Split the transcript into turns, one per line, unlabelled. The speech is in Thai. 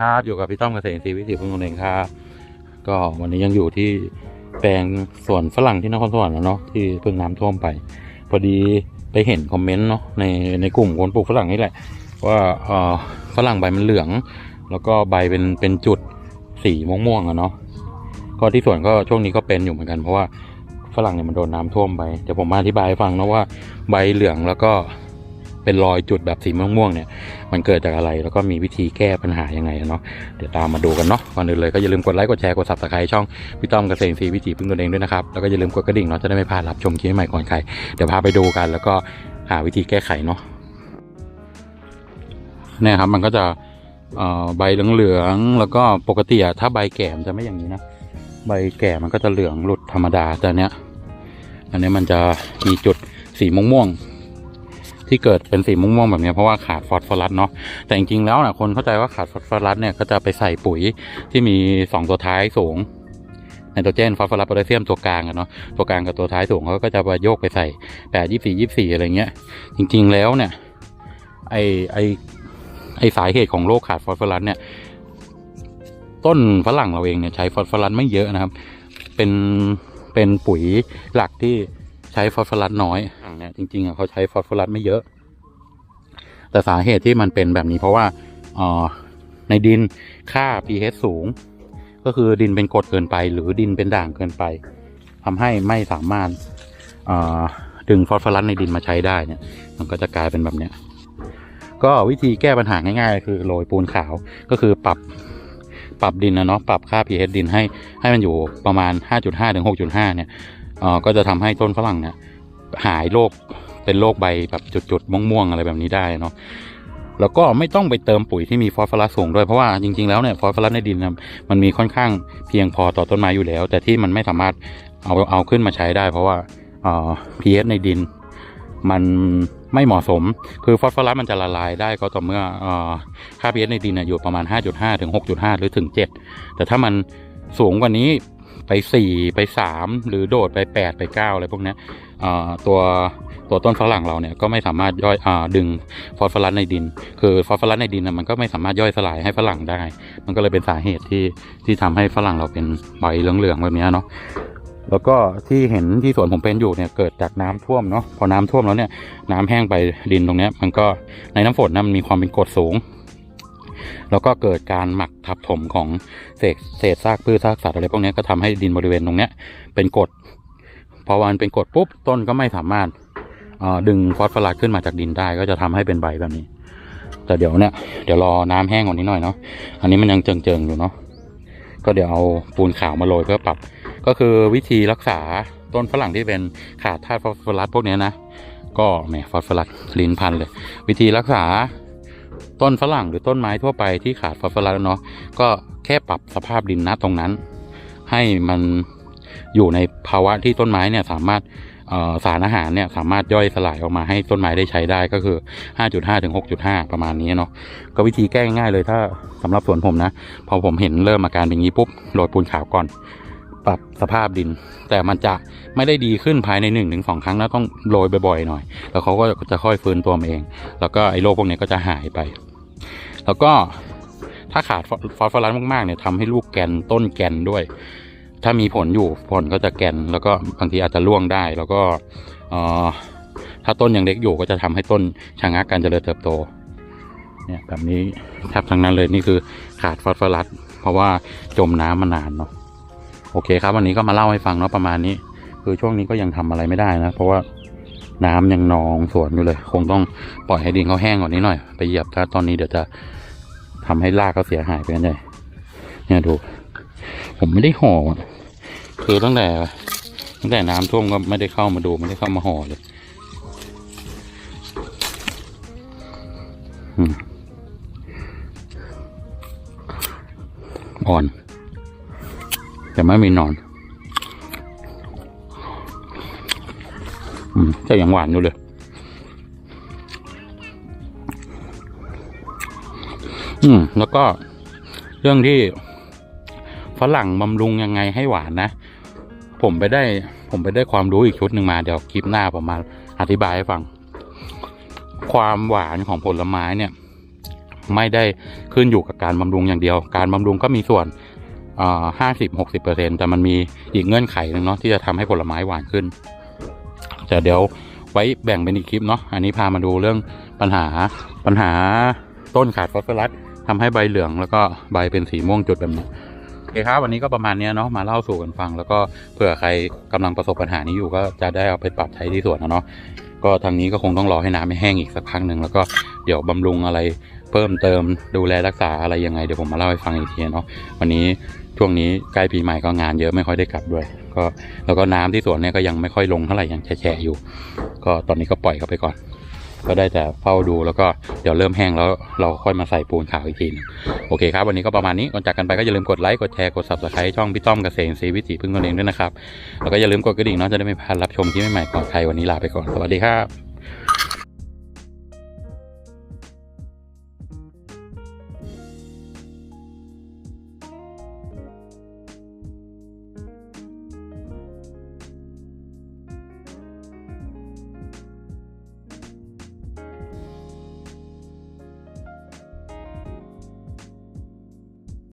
ครับอยู่กับพี่ต้อมเกษตรอินทรีย์วิถีพึ่งตนเองครับก็วันนี้ยังอยู่ที่แปลงสวนฝรั่งที่นครสวรรค์นะเนาะที่เพิ่งน้ำท่วมไป พอดีไปเห็นคอมเมนต์เนาะในในกลุ่มคนปลูกฝรั่งนี่แหละ ว่าเออฝรั่งใบมันเหลือง แล้วก็ใบเป็นเป็นจุดสีม่วงๆอะเนาะก็ที่สวนก็ช่วงนี้ก็เป็นอยู่เหมือนกันเพราะว่าฝรั่งเนี่ยมันโดนน้ำท่วมไปเดี๋ยวผมมาอธิบายให้ฟังนะว่าใบเหลืองแล้วก็ เป็นรอยจุดแบบสีม่วงๆเนี่ย มันเกิดจากอะไร แล้วก็มีวิธีแก้ปัญหายังไงเนาะ เดี๋ยวตามมาดูกันเนาะ ก่อนอื่นเลยก็อย่าลืมกดไลค์ กดแชร์ กด subscribe ช่องพี่ต้อมเกษตรอินทรีย์วิถีพึ่งตนเองด้วยนะครับ แล้วก็อย่าลืมกดกระดิ่งเนาะ จะได้ไม่พลาดรับชมคลิปใหม่ก่อนใคร เดี๋ยวพาไปดูกัน แล้วก็หาวิธีแก้ไขเนาะเนี่ยครับ มันก็จะใบเหลืองๆ แล้วก็ปกติอะถ้าใบแก่มจะไม่อย่างนี้นะ ใบแก่มันก็จะเหลืองหลุดธรรมดา แต่อันเนี้ย อันเนี้ยมันจะมีจุดสีม่วงๆ ที่เกิดเป็นสีม่วงๆแบบนี้เพราะว่าขาดฟอสฟอรัสเนาะแต่จริงๆแล้วนะคนเข้าใจว่าขาดฟอสฟอรัสเนี่ยก็จะไปใส่ปุ๋ยที่มี 2 ตัวท้ายสูงไนโตรเจนฟอสฟอรัสโพแทสเซียมตัวกลางอะเนาะตัวกลางกับตัวท้ายสูงเขาก็จะไปโยกไปใส่แปดยี่สี่ยี่สี่อะไรเงี้ย จริง ๆแล้วเนี่ยไอไอไอสาเหตุของโรคขาดฟอสฟอรัสเนี่ย ต้นฝรั่งเราเองเนี่ยใช้ฟอสฟอรัสไม่เยอะนะครับ เป็นเป็นปุ๋ยหลักที่ ใช้ฟอสฟอรัสน้อยเนี่ยจริงๆอะเขาใช้ฟอสฟอรัสไม่เยอะ แต่สาเหตุที่มันเป็นแบบนี้เพราะว่าเอ่อในดินค่า pH สูง ก็คือดินเป็นกรดเกินไป หรือดินเป็นด่างเกินไปทำให้ไม่สามารถเอ่อดึงฟอสฟอรัสในดินมาใช้ได้เนี่ย มันก็จะกลายเป็นแบบเนี้ยก็วิธีแก้ปัญหาง่ายๆคือโรยปูนขาวก็คือปรับปรับดินนะเนาะปรับค่า pH ดินให้ให้มันอยู่ประมาณ 5.5ถึง6.5 เนี่ยเอ่อ ก็จะทำให้ต้นฝรั่งเนี่ยหายโรคเป็นโรคใบแบบจุดๆม่วงๆอะไรแบบนี้ได้เนาะแล้วก็ไม่ต้องไปเติมปุ๋ยที่มีฟอสฟอรัสสูงด้วยเพราะว่าจริงๆแล้วเนี่ยฟอสฟอรัสในดินมันมีค่อนข้างเพียงพอต่อต้นไม้อยู่แล้ว แต่ที่มันไม่สามารถเอาเอาขึ้นมาใช้ได้ เพราะว่าเอ่อ pH ในดินมันไม่เหมาะสม คือฟอสฟอรัสมันจะละลายได้ก็ต่อเมื่อเอ่อค่า pH ในดินอยู่ประมาณ 5.5 ถึง 6.5 หรือถึง 7 แต่ถ้ามันสูงกว่านี้ ไป4ไป3หรือโดดไป8ไป9อะไรพวกนี้ตัวตัวต้นฝรั่งเราเนี่ยก็ไม่สามารถย่อยอดึงฟอสฟอรัสในดิน คือฟอสฟอรัสในดินมันก็ไม่สามารถย่อยสลายให้ฝรั่งได้ มันก็เลยเป็นสาเหตุที่ที่ทำให้ฝรั่งเราเป็นใบเหลืองๆแบบนี้เนาะแล้วก็ที่เห็นที่สวนผมเป็นอยู่เนี่ยเกิดจากน้ำท่วมเนาะพอน้ำท่วมแล้วเนี่ยน้ำแห้งไปดินตรงเนี้ยมันก็ในน้ำฝนนะมันมีความเป็นกรดสูง แล้วก็เกิดการหมักทับถมของเศษเศษซากพืชซากสัตว์อะไรพวกนี้ก็ทำให้ดินบริเวณตรงเนี้ยเป็นกรดพอวันเป็นกรดปุ๊บต้นก็ไม่สามารถดึงฟอสฟอรัสขึ้นมาจากดินได้ก็จะทำให้เป็นใบแบบนี้ แต่เดี๋ยวเนี่ยเดี๋ยวรอน้ำแห้งกว่านี้หน่อยเนาะอันนี้มันยังเจิงๆอยู่เนาะก็เดี๋ยวเอาปูนขาวมาโรยเพื่อปรับ ก็คือวิธีรักษาต้นฝรั่งที่เป็นขาดธาตุฟอสฟอรัสพวกนี้นะ ก็แหมฟอสฟอรัสลิ้นพันเลย วิธีรักษา ต้นฝรั่งหรือต้นไม้ทั่วไปที่ขาดฟอสฟอรัสเนาะก็แค่ปรับสภาพดินนะตรงนั้น ให้มันอยู่ในภาวะที่ต้นไม้เนี่ยสามารถสารอาหารเนี่ยสามารถย่อยสลายออกมาให้ต้นไม้ได้ใช้ได้ก็คือ 5.5 ถึง 6.5 ประมาณนี้เนาะก็วิธีแก้ง่ายเลยถ้าสำหรับสวนผมนะ พอผมเห็นเริ่มอาการเป็นงี้ปุ๊บโรยปูนขาวก่อน ปรับสภาพดิน แต่มันจะไม่ได้ดีขึ้นภายในหนึ่งถึงสองครั้งนะต้องโรยบ่อยๆหน่อย แล้วเขาก็จะค่อยฟื้นตัวเอง แล้วก็ไอ้โรคพวกนี้ก็จะหายไป แล้วก็ถ้าขาดฟอสฟอรัสมากๆเนี่ยทำให้ลูกแกนต้นแกนด้วย ถ้ามีผลอยู่ผลก็จะแกนแล้วก็บางทีอาจจะร่วงได้แล้วก็ถ้าต้นยังเล็กอยู่ก็จะทำให้ต้นชะงักการเจริญเติบโตเนี่ยแบบนี้แทบทั้งนั้นเลยนี่คือขาดฟอสฟอรัสเพราะว่าจมน้ำมานานเนาะโอเคครับวันนี้ก็มาเล่าให้ฟังเนาะประมาณนี้ คือช่วงนี้ก็ยังทำอะไรไม่ได้นะ เพราะว่า น้ำยังนองสวนอยู่เลย คงต้องปล่อยให้ดินเขาแห้งกว่านี้หน่อย ไปเหยียบถ้าตอนนี้เดี๋ยวจะทำให้รากเขาเสียหายไปกันใหญ่เนี่ยดู ผมไม่ได้ห่อคือตั้งแต่ตั้งแต่น้ำท่วมก็ไม่ได้เข้ามาดูไม่ได้เข้ามาห่อเลยอ่อน แต่ไม่มีนอน อืมก็ยังหวานอยู่เลย อืม แล้วก็เรื่องที่ฝรั่งบำรุงยังไงให้หวานนะ ผมไปได้ผมไปได้ความรู้อีกชุดหนึ่งมาเดี๋ยวคลิปหน้าผมมาอธิบายให้ฟัง ความหวานของผลไม้เนี่ย ไม่ได้ขึ้นอยู่กับการบำรุงอย่างเดียว การบำรุงก็มีส่วนห้าสิบหกสิบเปอร์เซ็นแต่มันมีอีกเงื่อนไขหนึ่งเนาะที่จะทำให้ผลไม้หวานขึ้น แต่เดี๋ยวไว้แบ่งเป็นอีกคลิปเนาะอันนี้พามาดูเรื่องปัญหาปัญหาต้นขาดฟอสฟอรัสทำให้ใบเหลืองแล้วก็ใบเป็นสีม่วงจุดแบบนี้โอเคครับวันนี้ก็ประมาณนี้เนาะมาเล่าสู่กันฟัง แล้วก็เผื่อใครกำลังประสบปัญหานี้อยู่ก็จะได้เอาไปปรับใช้ที่สวนนะเนาะก็ทางนี้ก็คงต้องรอให้น้ำไม่แห้งอีกสักพักหนึ่งแล้วก็เดี๋ยวบำรุงอะไร เพิ่มเติมดูแลรักษาอะไรยังไงเดี๋ยวผมมาเล่าให้ฟังอีกทีเนาะวันนี้ช่วงนี้ใกล้ปีใหม่ก็งานเยอะไม่ค่อยได้กลับด้วย ก็แล้วก็น้ำที่สวนเนี่ยก็ยังไม่ค่อยลงเท่าไหร่ยังแฉะๆอยู่ ก็ตอนนี้ก็ปล่อยเขาไปก่อน ก็ได้แต่เฝ้าดูแล้วก็เดี๋ยวเริ่มแห้งแล้วเราค่อยมาใส่ปูนขาวอีกทีนึงโอเคครับวันนี้ก็ประมาณนี้ก่อนจากกันไปก็อย่าลืมกดไลค์กดแชร์กด subscribe ช่องพี่ต้อมเกษตรศรีวิถีพึ่งตนเองด้วยนะครับแล้วก็อย่าลืมกดกระดิ่งเนาะจะได้ไม่พลาดรับชมที่ใหม่ๆก่อนใครวันนี้ลาไปก่อนสวัสดีครับ